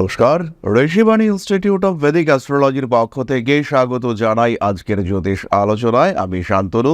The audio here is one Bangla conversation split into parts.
নমস্কার ঋষিবাণী ইনস্টিটিউট অফ ভেদিক অ্যাস্ট্রোলজির পক্ষ থেকে স্বাগত জানাই আজকের জ্যোতিষ আলোচনায়। আমি শান্তনু,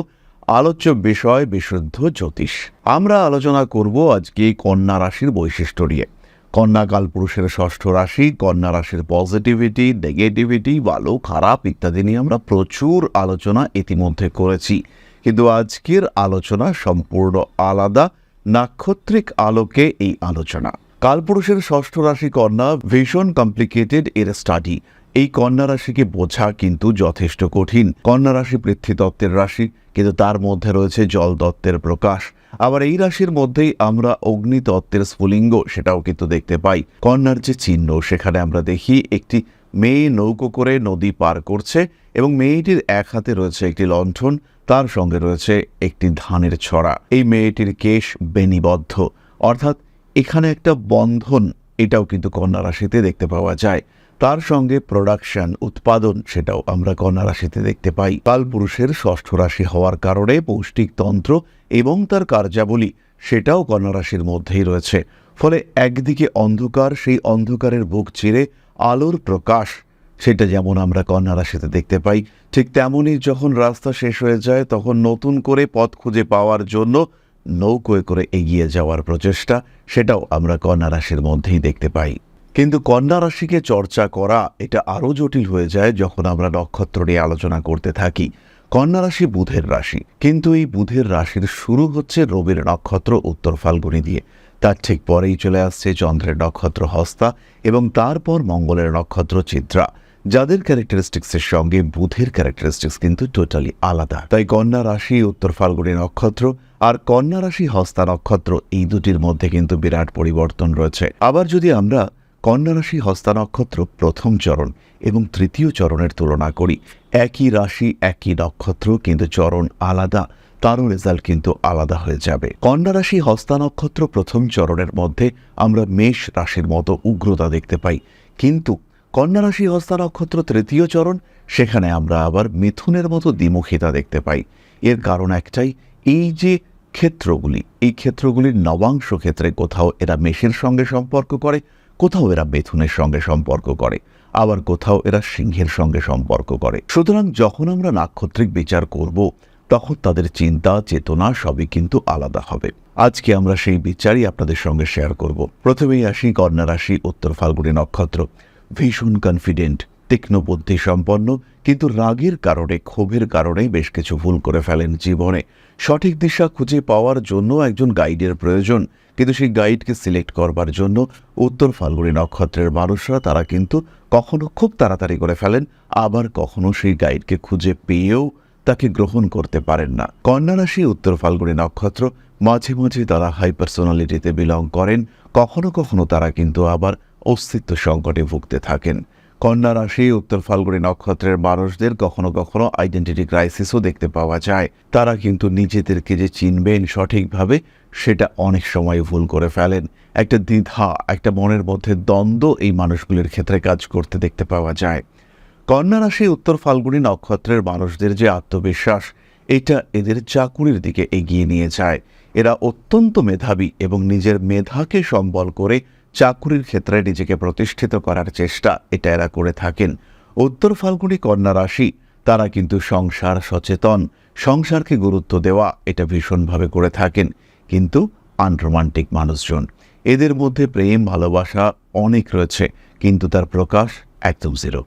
আলোচ্য বিষয় বিশুদ্ধ জ্যোতিষ। আমরা আলোচনা করব আজকে কন্যা রাশির বৈশিষ্ট্য নিয়ে। কন্যা কালপুরুষের ষষ্ঠ রাশি, কন্যা রাশির পজিটিভিটি নেগেটিভিটি ভালো, খারাপ ইত্যাদি নিয়ে আমরা প্রচুর আলোচনা ইতিমধ্যে করেছি। কিন্তু আজকের আলোচনা সম্পূর্ণ আলাদা, নাক্ষত্রিক আলোকে এই আলোচনা। কালপুরুষের ষষ্ঠ রাশি কন্যা ভীষণ কমপ্লিকেটেড এর স্টাডি এই কন্যা রাশিকে বোঝা কিন্তু যথেষ্ট কঠিন। কন্যা রাশি পৃথ্বীতত্ত্বের রাশি, কিন্তু তার মধ্যে রয়েছে জল তত্ত্বের প্রকাশ। আবার এই রাশির মধ্যেই আমরা অগ্নিতত্ত্বের স্ফুলিঙ্গ সেটাও কিন্তু দেখতে পাই। কন্যার যে চিহ্ন, সেখানে আমরা দেখি একটি মেয়ে নৌকো করে নদী পার করছে এবং মেয়েটির এক হাতে রয়েছে একটি লণ্ঠন, তার সঙ্গে রয়েছে একটি ধানের ছড়া। এই মেয়েটির কেশ বেনিবদ্ধ। অর্থাৎ এখানে একটা বন্ধন এটাও কিন্তু কন্যা রাশিতে দেখতে পাওয়া যায়। তার সঙ্গে প্রোডাকশন উৎপাদন সেটাও আমরা কন্যা রাশিতে দেখতে পাই। কালপুরুষের ষষ্ঠ রাশি হওয়ার কারণে পৌষ্টিক তন্ত্র এবং তার কার্যাবলী সেটাও কন্যা রাশির মধ্যেই রয়েছে। ফলে একদিকে অন্ধকার, সেই অন্ধকারের বুক চিরে আলোর প্রকাশ সেটা যেমন আমরা কন্যা রাশিতে দেখতে পাই, ঠিক তেমনই যখন রাস্তা শেষ হয়ে যায় তখন নতুন করে পথ খুঁজে পাওয়ার জন্য নৌকোয় করে এগিয়ে যাওয়ার প্রচেষ্টা, সেটাও আমরা কন্যা রাশির মধ্যেই দেখতে পাই। কিন্তু কন্যা রাশিকে চর্চা করা, এটা আরও জটিল হয়ে যায় যখন আমরা নক্ষত্র নিয়ে আলোচনা করতে থাকি। কন্যা রাশি বুধের রাশি, কিন্তু এই বুধের রাশির শুরু হচ্ছে রবির নক্ষত্র উত্তর ফাল্গুনি দিয়ে। তার ঠিক পরেই চলে আসছে চন্দ্রের নক্ষত্র হস্তা এবং তারপর মঙ্গলের নক্ষত্র চিত্রা। যাদের ক্যারেক্টারিস্টিক্সের সঙ্গে বুধের ক্যারেক্টারিস্টিক্স কিন্তু টোটালি আলাদা। তাই কন্যা রাশি, উত্তর ফাল্গুনি নক্ষত্র আর কন্যা রাশি, হস্তা নক্ষত্র এই দুটির মধ্যে কিন্তু বিরাট পরিবর্তন রয়েছে। আবার যদি আমরা কন্যা রাশি, হস্তা নক্ষত্র প্রথম চরণ এবং তৃতীয় চরণের তুলনা করি, একই রাশি, একই নক্ষত্র কিন্তু চরণ আলাদা, তারও রেজাল্ট কিন্তু আলাদা হয়ে যাবে। কন্যা রাশি, হস্তা নক্ষত্র প্রথম চরণের মধ্যে আমরা মেষ রাশির মতো উগ্রতা দেখতে পাই, কিন্তু কন্যা রাশি হস্তা নক্ষত্র তৃতীয় চরণ, সেখানে আমরা আবার মিথুনের মতো দ্বিমুখিতা দেখতে পাই। এর কারণ একটাই, এই যে ক্ষেত্রগুলি, এই ক্ষেত্রগুলির নবাংশ ক্ষেত্রে কোথাও এরা মেষের সঙ্গে সম্পর্ক করে, কোথাও এরা মিথুনের সঙ্গে সম্পর্ক করে, আবার কোথাও এরা সিংহের সঙ্গে সম্পর্ক করে। সুতরাং যখন আমরা নাক্ষত্রিক বিচার করব, তখন তাদের চিন্তা, চেতনা সবই কিন্তু আলাদা হবে। আজকে আমরা সেই বিচারই আপনাদের সঙ্গে শেয়ার করব। প্রথমেই আসি কন্যা রাশি, উত্তর ফাল্গুনি নক্ষত্র। ভীষণ কনফিডেন্ট তীক্ষ্ণ বুদ্ধি সম্পন্ন, কিন্তু রাগের কারণে, ক্ষোভের কারণে বেশ কিছু ভুল করে ফেলেন জীবনে। সঠিক দিশা খুঁজে পাওয়ার জন্য একজন গাইডের প্রয়োজন, কিন্তু সেই গাইডকে সিলেক্ট করবার জন্য উত্তর ফাল্গুনি নক্ষত্রের মানুষরা, তারা কিন্তু কখনো খুব তাড়াতাড়ি করে ফেলেন, আবার কখনো সেই গাইডকে খুঁজে পেয়েও তাকে গ্রহণ করতে পারেন না। কন্যা রাশি, উত্তর ফাল্গুনি নক্ষত্র, মাঝে মাঝে তারা হাই পার্সোনালিটিতে বিলং করেন, কখনো কখনো তারা কিন্তু আবার অস্তিত্ব সংকটে ভুগতে থাকেন। কন্যা রাশি, উত্তর ফাল্গুনি নক্ষত্রের মানুষদের কখনো কখনো আইডেন্টিটি ক্রাইসিসও দেখতে পাওয়া যায়। তারা কিন্তু নিজেদেরকে যে চিনবেন সঠিকভাবে, সেটা অনেক সময় ভুল করে ফেলেন। একটা দ্বিধা, একটা মনের মধ্যে দ্বন্দ্ব এই মানুষগুলির ক্ষেত্রে কাজ করতে দেখতে পাওয়া যায়। কন্যা রাশি, উত্তর ফাল্গুনি নক্ষত্রের মানুষদের যে আত্মবিশ্বাস, এটা এদের চাকুরির দিকে এগিয়ে নিয়ে যায়। এরা অত্যন্ত মেধাবী এবং নিজের মেধাকে সম্বল করে চাকুরির ক্ষেত্রে নিজেকে প্রতিষ্ঠিত করার চেষ্টা এটা এরা করে থাকেন। উত্তর ফাল্গুনি কন্যা রাশি, তারা কিন্তু সংসার সচেতন, সংসারকে গুরুত্ব দেওয়া এটা ভীষণভাবে করে থাকেন। কিন্তু আনরোমান্টিক মানুষজন, এদের মধ্যে প্রেম, ভালোবাসা অনেক রয়েছে, কিন্তু তার প্রকাশ একদম জিরো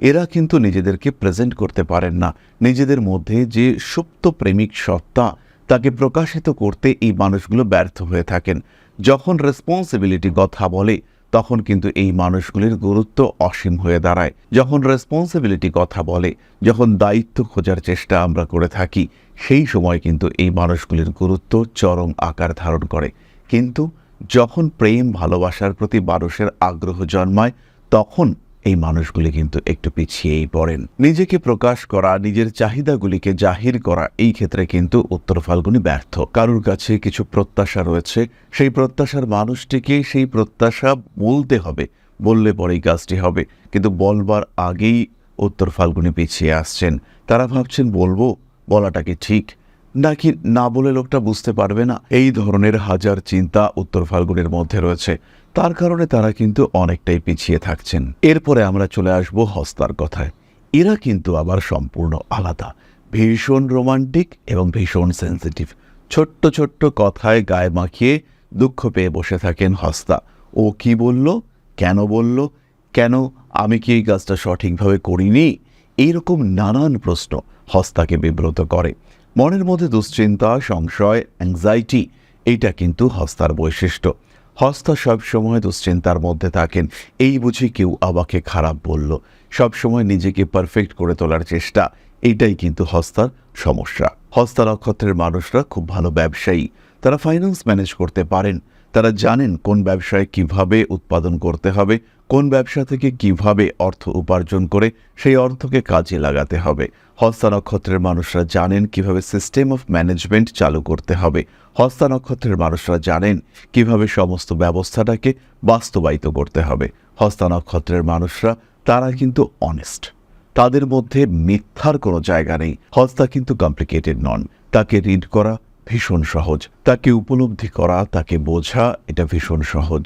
এরা কিন্তু নিজেদেরকে প্রেজেন্ট করতে পারেন না, নিজেদের মধ্যে যে সুপ্ত প্রেমিক সত্তা, তাকে প্রকাশিত করতে এই মানুষগুলো ব্যর্থ হয়ে থাকেন। যখন রেসপন্সিবিলিটি কথা বলে, তখন কিন্তু এই মানুষগুলির গুরুত্ব অসীম হয়ে দাঁড়ায়। যখন রেসপন্সিবিলিটি কথা বলে, যখন দায়িত্ব খোঁজার চেষ্টা আমরা করে থাকি, সেই সময় কিন্তু এই মানুষগুলির গুরুত্ব চরম আকার ধারণ করে। কিন্তু যখন প্রেম ভালোবাসার প্রতি মানুষের আগ্রহ জন্মায়, তখন এই মানুষগুলি কিন্তু একটু পিছিয়েই পড়েন। নিজেকে প্রকাশ করা, নিজের চাহিদাগুলিকে জাহির করা, এই ক্ষেত্রে কিন্তু উত্তর ফাল্গুনি ব্যর্থ। কারুর কাছে কিছু প্রত্যাশা রয়েছে, সেই প্রত্যাশার মানুষটিকে সেই প্রত্যাশা বলতে হবে, বললে পরেই কাজটি হবে। কিন্তু বলবার আগেই উত্তর ফাল্গুনি পিছিয়ে আসছেন। তারা ভাবছেন, বলব? বলাটা কি ঠিক? নাকি না বলে লোকটা বুঝতে পারবে না? এই ধরনের হাজার চিন্তা উত্তর ফাল্গুনের মধ্যে রয়েছে। তার কারণে তারা কিন্তু অনেকটাই পিছিয়ে থাকছেন। এরপরে আমরা চলে আসব হস্তার কথায়। এরা কিন্তু আবার সম্পূর্ণ আলাদা। ভীষণ রোমান্টিক এবং ভীষণ সেন্সিটিভ। ছোট্ট ছোট্ট কথায় গায়ে মাখিয়ে দুঃখ পেয়ে বসে থাকেন হস্তা। ও কি বলল? কেন বলল? কেন আমি কি এই কাজটা সঠিকভাবে করিনি? এইরকম নানান প্রশ্ন হস্তাকে বিব্রত করে। মনের মধ্যে দুশ্চিন্তা, সংশয় অ্যাংজাইটি এইটা কিন্তু হস্তার বৈশিষ্ট্য। হস্তা সবসময় দুশ্চিন্তার মধ্যে থাকেন। এই বুঝি কেউ আমাকে খারাপ বলল। সবসময় নিজেকে পারফেক্ট করে তোলার চেষ্টা। এইটাই কিন্তু হস্তার সমস্যা। হস্তা নক্ষত্রের মানুষরা খুব ভালো ব্যবসায়ী। তারা ফাইন্যান্স ম্যানেজ করতে পারেন। তারা জানেন কোন ব্যবসায় কীভাবে উৎপাদন করতে হবে, কোন ব্যবসা থেকে কীভাবে অর্থ উপার্জন করে সেই অর্থকে কাজে লাগাতে হবে। হস্তা নক্ষত্রের মানুষরা জানেন কীভাবে সিস্টেম অফ ম্যানেজমেন্ট চালু করতে হবে। হস্তা নক্ষত্রের মানুষরা জানেন কীভাবে সমস্ত ব্যবস্থাটাকে বাস্তবায়িত করতে হবে। হস্তা নক্ষত্রের মানুষরা, তারা কিন্তু অনেস্ট তাদের মধ্যে মিথ্যার কোনো জায়গা নেই। হস্তা কিন্তু কমপ্লিকেটেড নন। তাকে রিড করা ভীষণ সহজ। তাকে উপলব্ধি করা, তাকে বোঝা, এটা ভীষণ সহজ।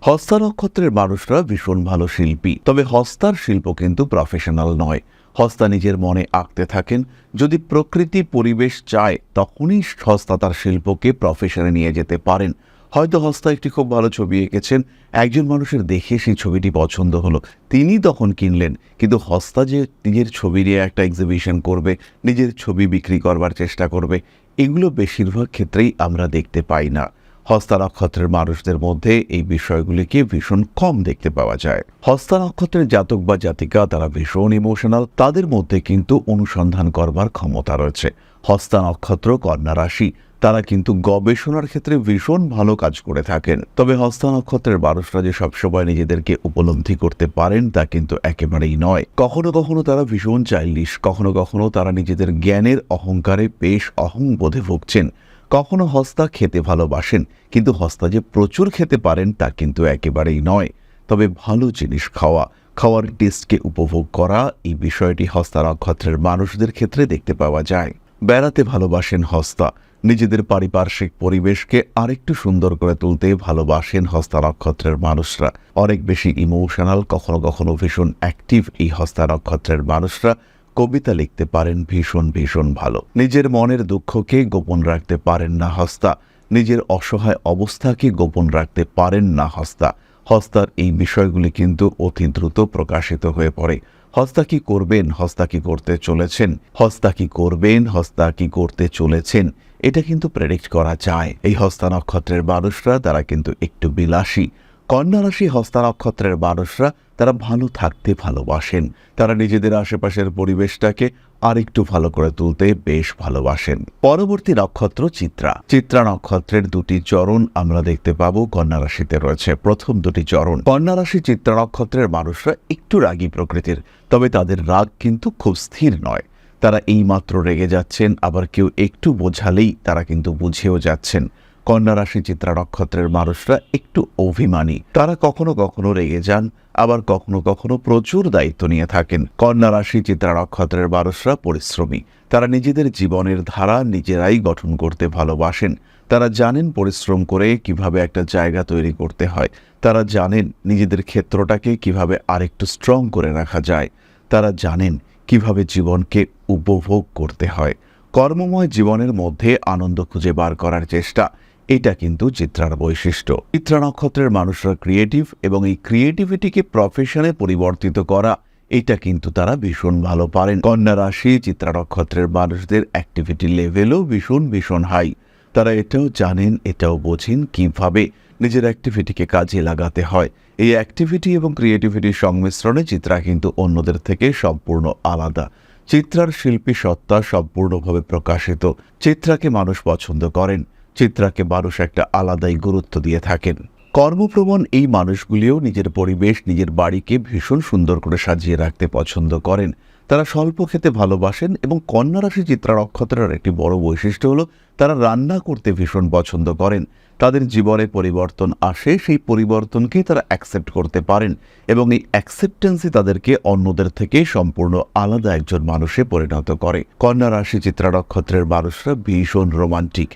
হস্তা নক্ষত্রের মানুষরা ভীষণ ভালো শিল্পী, তবে হস্তার শিল্প কিন্তু প্রফেশনাল নয়। হস্তা নিজের মনে আঁকতে থাকেন, যদি প্রকৃতি পরিবেশ চায়, তখনই হস্তা তার শিল্পকে প্রফেশনে নিয়ে যেতে পারেন। হয়তো হস্তা একটি খুব ভালো ছবি এঁকেছেন, একজন মানুষের দেখে সেই ছবিটি পছন্দ হলো। তিনি তখন কিনলেন, কিন্তু হস্তা যে নিজের ছবি নিয়ে একটা এক্সিবিশন করবে, নিজের ছবি বিক্রি করবার চেষ্টা করবে, এগুলো বেশিরভাগ ক্ষেত্রেই আমরা দেখতে পাই না। হস্তা নক্ষত্রের মানুষদের মধ্যে এই বিষয়গুলিকে ভীষণ কম দেখতে পাওয়া যায়। হস্তা নক্ষত্রের জাতক বা জাতিকা, তারা ভীষণ ইমোশনাল তাদের মধ্যে কিন্তু অনুসন্ধান করবার ক্ষমতা রয়েছে। হস্তা নক্ষত্র, কন্যা রাশি তারা কিন্তু গবেষণার ক্ষেত্রে ভীষণ ভালো কাজ করে থাকেন। তবে হস্তা নক্ষত্রের মানুষরা যে সবসময় নিজেদেরকে উপলব্ধি করতে পারেন তা কিন্তু একেবারেই নয়। কখনো কখনো তারা ভীষণ চাইল্ডিশ কখনো কখনো তারা নিজেদের জ্ঞানের অহংকারে বেশ অহংবোধে ভুগছেন। কখনো হস্তা খেতে ভালোবাসেন, কিন্তু হস্তা যে প্রচুর খেতে পারেন তা কিন্তু একেবারেই নয়। তবে ভালো জিনিস খাওয়া, খাওয়ার টেস্টকে উপভোগ করা, এই বিষয়টি হস্তা নক্ষত্রের মানুষদের ক্ষেত্রে দেখতে পাওয়া যায়। বেড়াতে ভালোবাসেন হস্তা নিজেদের পারিপার্শ্বিক পরিবেশকে আরেকটু সুন্দর করে তুলতে ভালোবাসেন হস্তা নক্ষত্রের মানুষরা। অনেক বেশি ইমোশনাল কখনো কখনো ভীষণ অ্যাক্টিভ এই হস্তা নক্ষত্রের মানুষরা কবিতা লিখতে পারেন ভীষণ ভীষণ ভালো। নিজের মনের দুঃখকে গোপন রাখতে পারেন না হস্তা। নিজের অসহায় অবস্থাকে গোপন রাখতে পারেন না হস্তা। হস্তার এই বিষয়গুলি কিন্তু অতি দ্রুত প্রকাশিত হয়ে পড়ে। হস্তা কি করবেন? হস্তা কি করতে চলেছেন? হস্তা কি করবেন? হস্তা কি করতে চলেছেন? এটা কিন্তু প্রেডিক্ট করা যায়। এই হস্তা নক্ষত্রের মানুষরা, তারা কিন্তু একটু বিলাসী। কন্যা রাশি হস্তা নক্ষত্রের মানুষরা, তারা ভালো থাকতে ভালোবাসেন। তারা নিজেদের আশেপাশের পরিবেশটাকে আরেকটু ভালো করে তুলতে বেশ ভালোবাসেন। পরবর্তী নক্ষত্র চিত্রা। চিত্রা নক্ষত্রের দুটি চরণ আমরা দেখতে পাবো, কন্যা রাশিতে রয়েছে প্রথম দুটি চরণ। কন্যা রাশি চিত্রা নক্ষত্রের মানুষরা একটু রাগী প্রকৃতির, তবে তাদের রাগ কিন্তু খুব স্থির নয়। তারা এইমাত্র রেগে যাচ্ছেন, আবার কেউ একটু বোঝালেই তারা কিন্তু বুঝেও যাচ্ছেন। কন্যা রাশি চিত্রা নক্ষত্রের মানুষরা একটু অভিমানী। তারা কখনো কখনো রেগে যান, আবার কখনো কখনো প্রচুর দায়িত্ব নিয়ে থাকেন। কন্যা রাশি চিত্রা নক্ষত্রের মানুষরা পরিশ্রমী। তারা নিজেদের জীবনের ধারা নিজেরাই গঠন করতে ভালোবাসেন। তারা জানেন পরিশ্রম করে কীভাবে একটা জায়গা তৈরি করতে হয়। তারা জানেন নিজেদের ক্ষেত্রটাকে কীভাবে আরেকটু স্ট্রং করে রাখা যায়। তারা জানেন কীভাবে জীবনকে উপভোগ করতে হয়? কর্মময় জীবনের মধ্যে আনন্দ খুঁজে বার করার চেষ্টা, এটা কিন্তু চিত্রার বৈশিষ্ট্য। চিত্রা নক্ষত্রের মানুষরা ক্রিয়েটিভ এবং এই ক্রিয়েটিভিটিকে প্রফেশনে পরিবর্তিত করা, এটা কিন্তু তারা ভীষণ ভালো পারেন। কন্যা রাশি চিত্রা নক্ষত্রের মানুষদের অ্যাক্টিভিটি লেভেলও ভীষণ ভীষণ হাই তারা এটাও জানেন, এটাও বোঝেন কীভাবে নিজের অ্যাক্টিভিটিকে কাজে লাগাতে হয়। এই অ্যাক্টিভিটি এবং ক্রিয়েটিভিটির সংমিশ্রণে চিত্রা কিন্তু অন্যদের থেকে সম্পূর্ণ আলাদা। চিত্রার শিল্পী সত্তা সম্পূর্ণভাবে প্রকাশিত। চিত্রাকে মানুষ পছন্দ করেন। চিত্রাকে মানুষ একটা আলাদাই গুরুত্ব দিয়ে থাকেন। কর্মপ্রবণ এই মানুষগুলিও নিজের পরিবেশ, নিজের বাড়িকে ভীষণ সুন্দর করে সাজিয়ে রাখতে পছন্দ করেন। তারা স্বল্প খেতে ভালোবাসেন এবং কন্যা রাশি চিত্রা নক্ষত্রের একটি বড় বৈশিষ্ট্য হলো তারা রান্না করতে ভীষণ পছন্দ করেন। তাদের জীবনে পরিবর্তন আসে, সেই পরিবর্তনকে তারা অ্যাকসেপ্ট করতে পারেন এবং এই অ্যাকসেপ্টেন্সই তাদেরকে অন্যদের থেকে সম্পূর্ণ আলাদা একজন মানুষে পরিণত করে। কন্যা রাশি চিত্রা নক্ষত্রের মানুষরা ভীষণ রোমান্টিক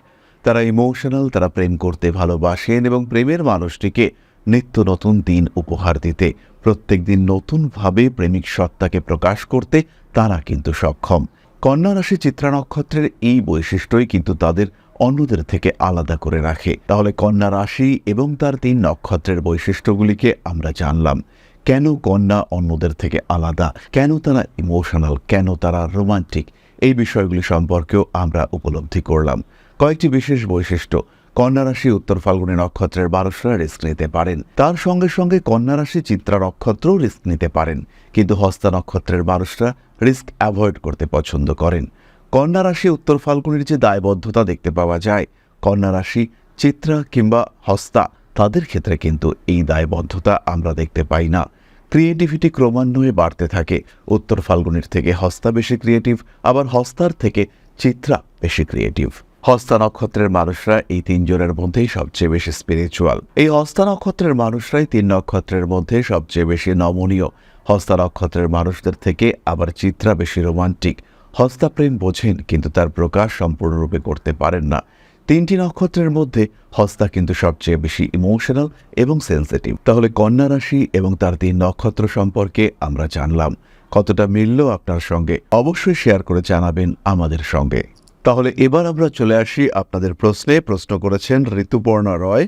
তারা ইমোশনাল তারা প্রেম করতে ভালোবাসেন এবং প্রেমের মানুষটিকে নিত্য নতুন দিন উপহার দিতে, প্রত্যেক দিন নতুনভাবে প্রেমিক সত্তাকে প্রকাশ করতে তারা কিন্তু সক্ষম। কন্যা রাশি চিত্রা নক্ষত্রের এই বৈশিষ্ট্যই কিন্তু তাদের অন্যদের থেকে আলাদা করে রাখে। তাহলে কন্যা রাশি এবং তার তিন নক্ষত্রের বৈশিষ্ট্যগুলিকে আমরা জানলাম। কেন কন্যা অন্যদের থেকে আলাদা? কেন তারা ইমোশনাল কেন তারা রোমান্টিক এই বিষয়গুলি সম্পর্কেও আমরা উপলব্ধি করলাম। কয়েকটি বিশেষ বৈশিষ্ট্য। কন্যা রাশি উত্তর ফাল্গুনী নক্ষত্রের বারোশরা রিস্ক নিতে পারেন। তার সঙ্গে সঙ্গে কন্যা রাশি চিত্রা নক্ষত্রও রিস্ক নিতে পারেন। কিন্তু হস্তা নক্ষত্রের বারোশরা রিস্ক অ্যাভয়েড করতে পছন্দ করেন। কন্যা রাশি উত্তর ফাল্গুনির যে দায়বদ্ধতা দেখতে পাওয়া যায়। কন্যা রাশি, চিত্রা কিংবা হস্তা, তাদের ক্ষেত্রে কিন্তু এই দায়বদ্ধতা আমরা দেখতে পাই না। ক্রিয়েটিভিটি ক্রমান্বয়ে বাড়তে থাকে। উত্তর ফাল্গুনির থেকে হস্তা বেশি ক্রিয়েটিভ, আবার হস্তার থেকে চিত্রা বেশি ক্রিয়েটিভ। হস্তা নক্ষত্রের মানুষরা এই তিনজনের মধ্যেই সবচেয়ে বেশি স্পিরিচুয়াল এই হস্তা নক্ষত্রের মানুষরাই তিন নক্ষত্রের মধ্যে সবচেয়ে বেশি নমনীয়। হস্তা নক্ষত্রের মানুষদের থেকে আবার চিত্রা বেশি রোমান্টিক হস্তা প্রেম বোঝেন, কিন্তু তার প্রকাশ সম্পূর্ণরূপে করতে পারেন না। তিনটি নক্ষত্রের মধ্যে হস্তা কিন্তু সবচেয়ে বেশি ইমোশনাল এবং সেন্সিটিভ তাহলে কন্যা রাশি এবং তার তিন নক্ষত্র সম্পর্কে আমরা জানলাম। কতটা মিলল আপনার সঙ্গে? অবশ্যই শেয়ার করে জানাবেন আমাদের সঙ্গে। তাহলে এবার আমরা চলে আসি আপনাদের প্রশ্নে। প্রশ্ন করেছেন ঋতুপর্ণা রয়।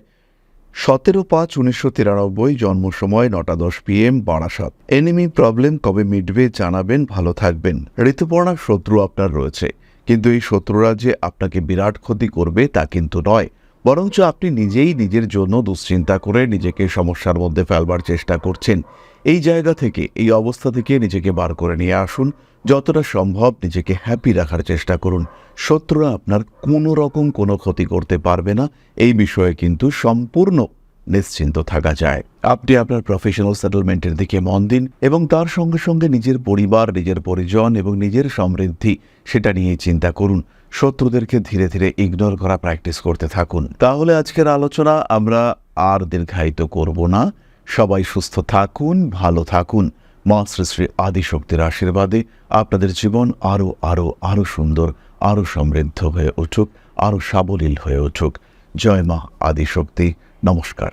সতেরো পাঁচ উনিশশো তিরানব্বই জন্ম সময় নটা দশ P M Barasat. Enemy problem কবে মিটবে জানাবেন, ভালো থাকবেন। ঋতুপর্ণার শত্রু আপনার রয়েছে। কিন্তু এই শত্রুরা যে আপনাকে বিরাট ক্ষতি করবে তা কিন্তু নয়। বরঞ্চ আপনি নিজেই নিজের জন্য দুশ্চিন্তা করে নিজেকে সমস্যার মধ্যে ফেলবার চেষ্টা করছেন। এই জায়গা থেকে, এই অবস্থা থেকে নিজেকে বার করে নিয়ে আসুন। যতটা সম্ভব নিজেকে হ্যাপি রাখার চেষ্টা করুন। শত্রুরা আপনার কোনো রকম কোনো ক্ষতি করতে পারবে না। এই বিষয়ে কিন্তু সম্পূর্ণ নিশ্চিন্ত থাকা যায়। আপনি আপনার প্রফেশনাল সেটেলমেন্টের দিকে মন দিন এবং তার সঙ্গে সঙ্গে নিজের পরিবার, নিজের পরিজন এবং নিজের সমৃদ্ধি সেটা নিয়ে চিন্তা করুন। শত্রুদেরকে ধীরে ধীরে ইগনোর করা প্র্যাকটিস করতে থাকুন। তাহলে আজকের আলোচনা আমরা আর দীর্ঘায়িত করব না। সবাই সুস্থ থাকুন, ভালো থাকুন। মা শ্রী শ্রী আদিশক্তির আশীর্বাদে আপনাদের জীবন আরও আরও আরও সুন্দর আরও সমৃদ্ধ হয়ে উঠুক আরও সাবলীল হয়ে উঠুক। জয় মা আদিশক্তি। নমস্কার।